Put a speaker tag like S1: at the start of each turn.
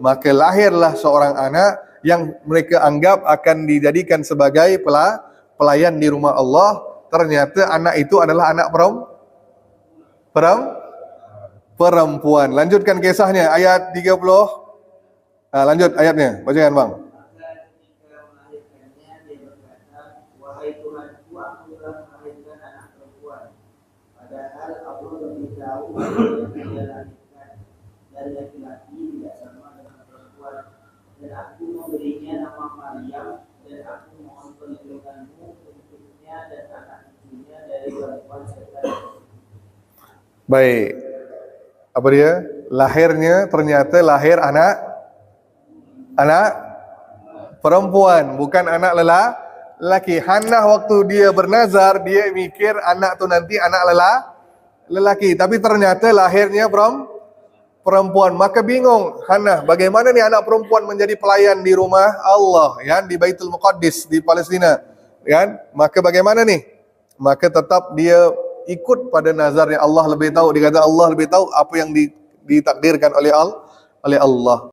S1: Maka lahirlah seorang anak yang mereka anggap akan dijadikan sebagai pela- pelayan di rumah Allah. Ternyata anak itu adalah anak peram, perempuan. Lanjutkan kisahnya ayat 30. Ah, lanjut ayatnya. Bacakan bang.
S2: Dan laki-laki tidak sama. Dan aku memberinya nama Maryam. Dan aku mohon perlindunganmu untuknya dan anak cucunya dari gangguan setan.
S1: Baik. Apa dia? Lahirnya ternyata lahir anak anak perempuan, bukan anak lela lelaki. Hannah waktu dia bernazar, dia mikir anak tu nanti anak lela lelaki, tapi ternyata lahirnya peram, perempuan. Maka bingung Hannah, bagaimana ni anak perempuan menjadi pelayan di rumah Allah, ya, di Baitul Muqaddis di Palestina, kan? Maka bagaimana ni? Maka tetap dia ikut pada nazarnya Allah lebih tahu. Dia kata Allah lebih tahu apa yang di- ditakdirkan oleh Allah oleh Allah.